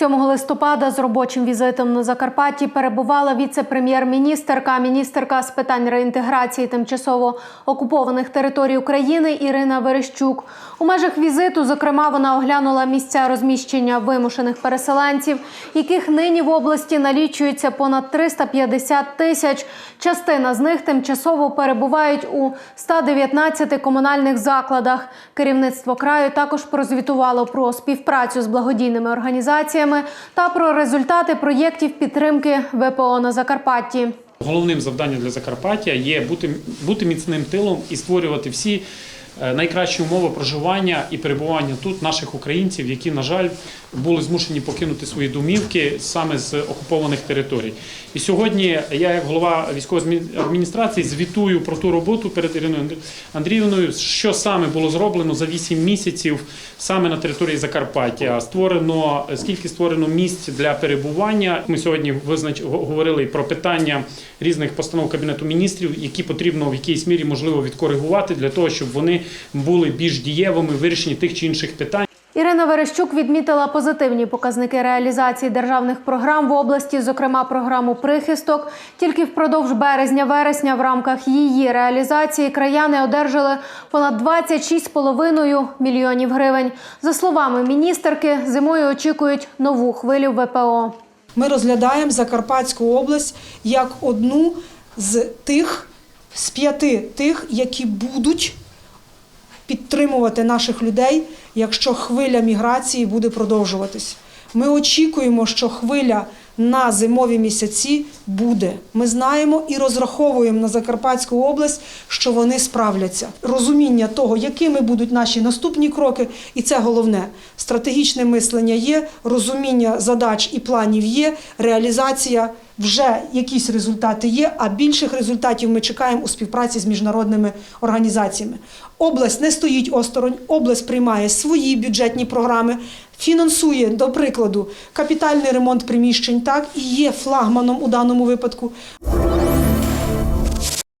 7 листопада з робочим візитом на Закарпатті перебувала віце-прем'єр-міністерка, міністерка з питань реінтеграції тимчасово окупованих територій України Ірина Верещук. У межах візиту, зокрема, вона оглянула місця розміщення вимушених переселенців, яких нині в області налічується понад 350 тисяч. Частина з них тимчасово перебувають у 119 комунальних закладах. Керівництво краю також прозвітувало про співпрацю з благодійними організаціями та про результати проєктів підтримки ВПО на Закарпатті. Головним завданням для Закарпаття є бути, бути міцним тилом і створювати всі найкращі умови проживання і перебування тут наших українців, які, на жаль, були змушені покинути свої домівки саме з окупованих територій. І сьогодні я, як голова військової адміністрації, звітую про ту роботу перед Іриною Андрі- Андріївною, що саме було зроблено за 8 місяців саме на території Закарпаття. Створено скільки створено місць для перебування. Ми сьогодні визнач говорили про питання різних постанов кабінету міністрів, які потрібно в якійсь мірі можливо відкоригувати для того, щоб вони були більш дієвими в вирішенні тих чи інших питань. Ірина Верещук відмітила позитивні показники реалізації державних програм в області, зокрема програму Прихисток. Тільки впродовж березня-вересня в рамках її реалізації краяни одержали понад 26,5 мільйонів гривень. За словами міністерки, зимою очікують нову хвилю ВПО. Ми розглядаємо Закарпатську область як одну з тих з п'яти тих, які будуть підтримувати наших людей, якщо хвиля міграції буде продовжуватись. Ми очікуємо, що хвиля на зимові місяці буде. Ми знаємо і розраховуємо на Закарпатську область, що вони справляться. Розуміння того, якими будуть наші наступні кроки, і це головне. Стратегічне мислення є, розуміння задач і планів є, реалізація вже якісь результати є, а більших результатів ми чекаємо у співпраці з міжнародними організаціями. Область не стоїть осторонь, область приймає свої бюджетні програми, фінансує, до прикладу, капітальний ремонт приміщень, так і є флагманом у даному випадку.